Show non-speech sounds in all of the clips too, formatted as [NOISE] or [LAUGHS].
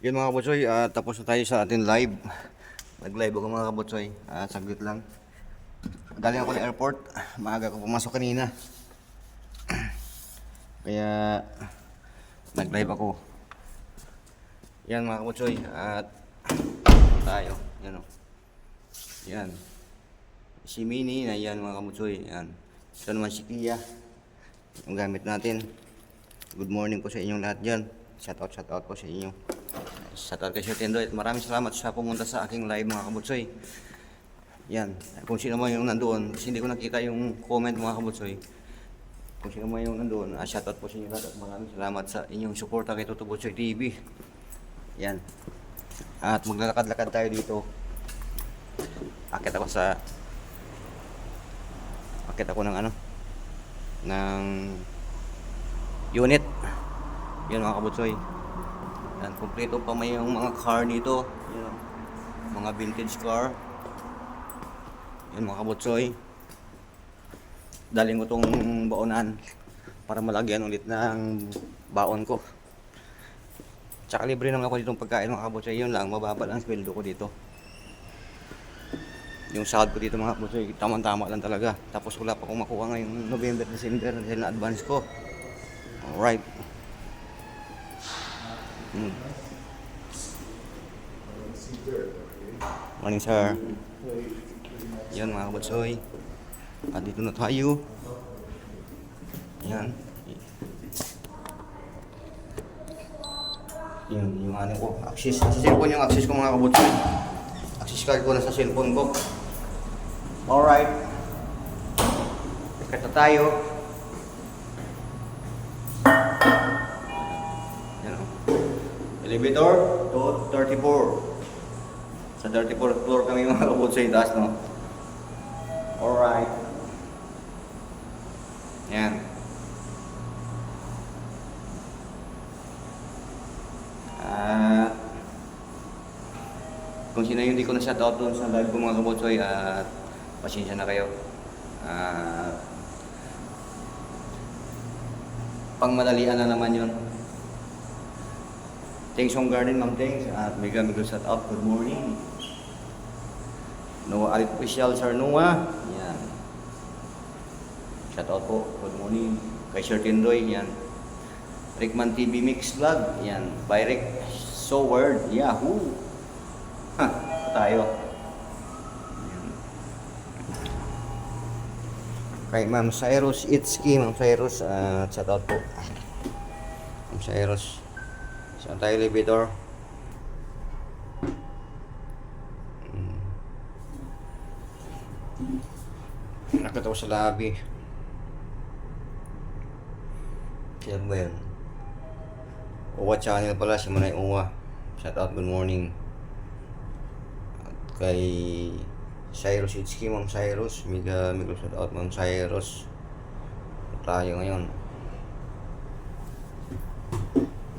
Yun mga kabutsoy, ah, tapos na tayo sa ating live. Nag-live ako mga kabutsoy, ah, saglit lang. Galing ako ng airport, maaga ako pumasok kanina. [CLEARS THROAT] Kaya nag-live ako. Yan mga kabutsoy, at tayo, yan o. Yan. Si Mini, na yan mga kabutsoy, yan. Ito naman si Kia, yung gamit natin. Good morning po sa inyong lahat dyan. Shout out, shout out po sa inyo. Shout out kay Sir Tendo at maraming salamat sa pumunta sa aking live mga kabutsoy. Yan, kung sino man yung nandoon, kasi hindi ko nakita yung comment mga kabutsoy. Kung sino man yung nandoon, ah, shout out po sa inyo lahat at maraming salamat sa inyong suporta kay Toto TV. Yan. At maglalakad-lakad tayo dito. Akit ako sa Akit ako ng ano ng unit. Yan mga kabutsoy. Yan, kompleto pa may yung mga car dito. Yan, mga vintage car. Yan mga kabutsoy. Daling ko tong baonan para malagyan ulit ng baon ko. Tsaka libre naman ako ditong pagkain mga kabutsoy. Yun lang, mababa lang ang sweldo ko dito. Yung sahod ko dito mga kabutsoy, tamang-tama lang talaga. Tapos wala pa akong makuha ngayong November, December dahil na-advance ko. Alright. Hmm. Morning, sir. Yan mga kabutsoy. At dito na tayo. Yan. Yun, yung ano ko. Access. Sa cellphone yung access ko mga kabutsoy. Access card ko na sa cellphone ko. Alright. Kata tayo. Elevator to 34. Sa 34th floor kami mga kabot sa itaas, no? Alright. Yan. At kung sino yung hindi ko na shoutout doon sa live ko mga kabotsoy at pasensya na kayo. At pangmadalian na naman yun. Thanks Home Garden, Ma'am Thanks. At mega mega shout out. Good morning. Noah Alit Official, Sir Noah. Yan. Shout out po. Good morning. Kay Sir Tindoy. Yan. Rickman TV Mix Vlog. Yan. By Rick Soward. Yahoo. Ha. Tayo. Yan. Kay Ma'am Cyrus Itski. Ma'am Cyrus. Uh, shout out po. Ma'am Cyrus. Saan tayo elevator? Hmm. Nakatawa sa labi. Siya ba yan? Uwa channel pala, si Manay Uwa. Shout out, good morning. At kay Cyrus Itski, Ma'am Cyrus. Mega, mega shout out, Ma'am Cyrus. Tayo ngayon.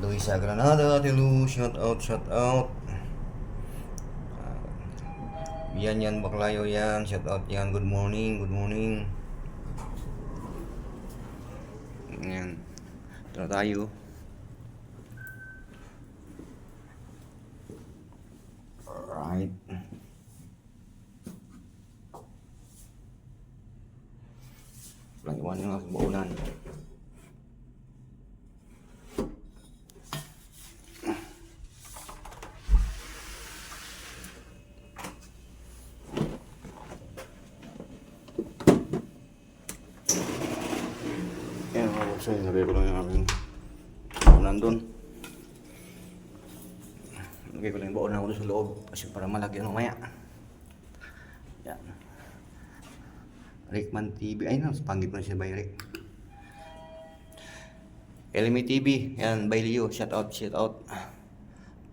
Luisa Granada, Ate Lu, shout out, shout out. Yan yan, Baklayo yan, shout out yan, good morning, good morning. Yan. Na tayo. Alright. Walang iwan yung aking baunan. Yan mga boss, ay nalagay ko lang yung aming baunan doon. Nalagay ko lang yung baunan ko doon sa loob kasi para malagyan mamaya. Yan. Rickman TV. Ay, no, panggit mo na siya by Rick. LME TV. Yan, by Leo. Shout out, shout out.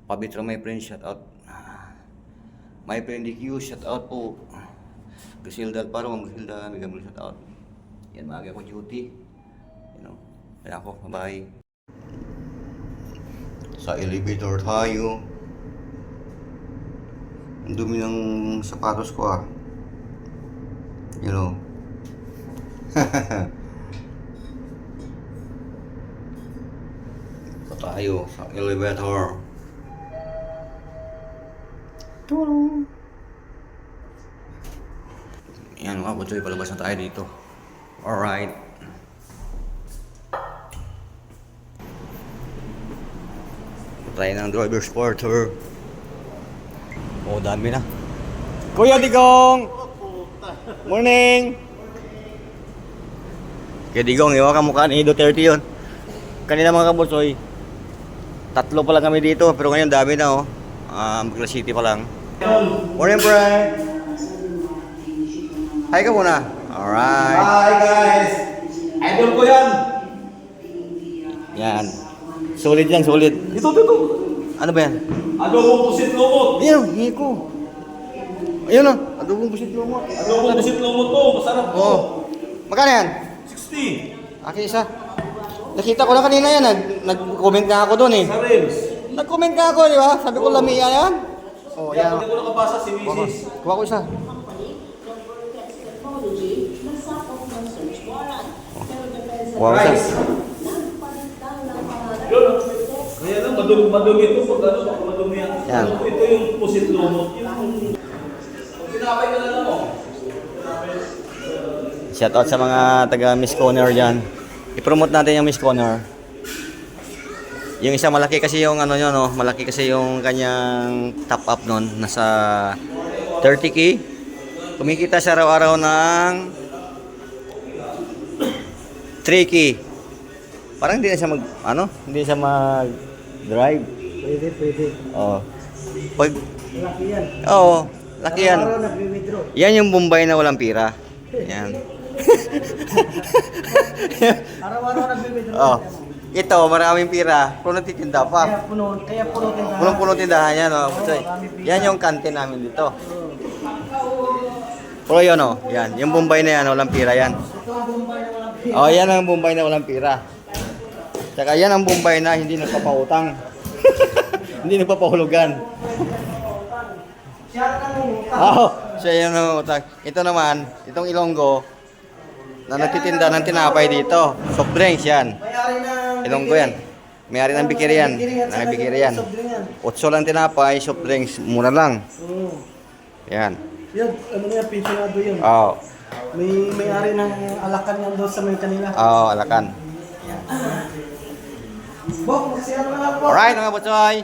Pabitra, my friend, shout out. My friend DQ, shout out po. Gasilda Alparo, Gasilda, mega mega shout out. Yan, maaga ko duty. You know, kaya ako, bye. Sa elevator tayo. Ang dumi ng sapatos ko ah. You know. [LAUGHS] Ito tayo sa elevator. Tulong. Yan mga kutsoy, palabas na tayo dito. Alright. Try ng driver's porter. Oh, dami na. Kuya Digong! Morning! Kuya Digong, iwa ka mukha ni Duterte yun. Kanina mga kabutsoy, tatlo pa lang kami dito, pero ngayon dami na oh. Ah, Magla City pa lang. Morning, Brian! Hi ka muna. Alright. Hi guys! Idol ko yan! Yan. Solid yan, solid. Ito, ito, ito! Ano ba yan? Adobo pusit lumot! Ayun, hingi ko. Ayun na, adobong busit lumot. Adobo pusit lumot to! Masarap to! Oo. Magkano yan? 60! Akin isa. Nakita ko na kanina yan, nag, nag-comment nga ako doon eh. Sa Rems! Nag-comment nga ako, di ba? Sabi ko lamia yan. Oh, Kaya yan. hindi ko nakabasa si Kuha ko. Mrs. Kuha ko isa. Kuha ko Rice! isa. Yun! Kaya lang, madumi, madumi ito pag ano, pag madumi yan. Yan. Ito yung pusit lumot. Tinapay ka na lang oh. Shout out sa mga taga Miss Corner dyan. I-promote natin yung Miss Corner. Yung isa malaki kasi yung ano nyo, no? Malaki kasi yung kanyang top up nun. Nasa 30k. Kumikita siya araw-araw ng 3k. Parang hindi na siya mag, ano? Hindi siya mag drive. Pwede, pwede. Oh. Pag, Laki yan. oo, laki yan. Araw-araw nagwi-withdraw. Yan yung Bombay na walang pira. Yan. [LAUGHS] Araw-araw nagwi-withdraw. oh. Ito, maraming pira. Kung nagtitinda Kaya pa. puno, kaya puno tindahan. Punong-puno tindahan yan. Oh. Pusoy. Yan yung kantin namin dito. Pero yun oh, yan. Yung Bombay na yan, walang pira yan. Ito ang bumbay na walang pira. Oh, yan ang Bombay na walang pira. Tsaka yan ang Bombay na hindi nagpapautang. [LAUGHS] hindi nagpapahulugan. Oo, siya yung nangungutang. Ito naman, itong Ilonggo, na nagtitinda ng tinapay dito. Soft drinks yan. Ilonggo yan. May-ari ng bikiri yan. Ng bikiri yan. Yan. Otso lang tinapay, soft drinks, mura lang. Yan. Yan, ano na yan, pensionado yun. Oo. May may-ari ng alakan yan doon sa may kanila. Oo, alakan. Bok, Alright, mga butsoy.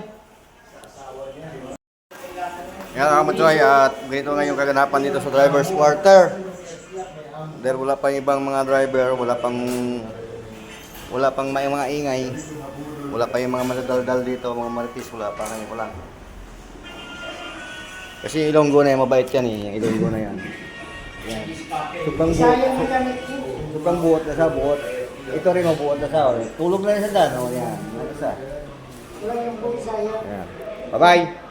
Yan mga butsoy, at ganito nga yung kaganapan dito sa driver's quarter. Dahil wala pang ibang mga driver, wala pang wala pang may mga ingay. Wala pa yung mga madadaldal dito, mga maritis, wala pa ngayon ko lang. Kasi Ilonggo na yan, mabait yan eh. Ilonggo na yan. Yan. Sobrang buot. Sobrang buot na sa buot. Ito rin mabuot na sa. Tulog na rin sa daan. Oh, yan. Yan isa. Yan. Bye-bye.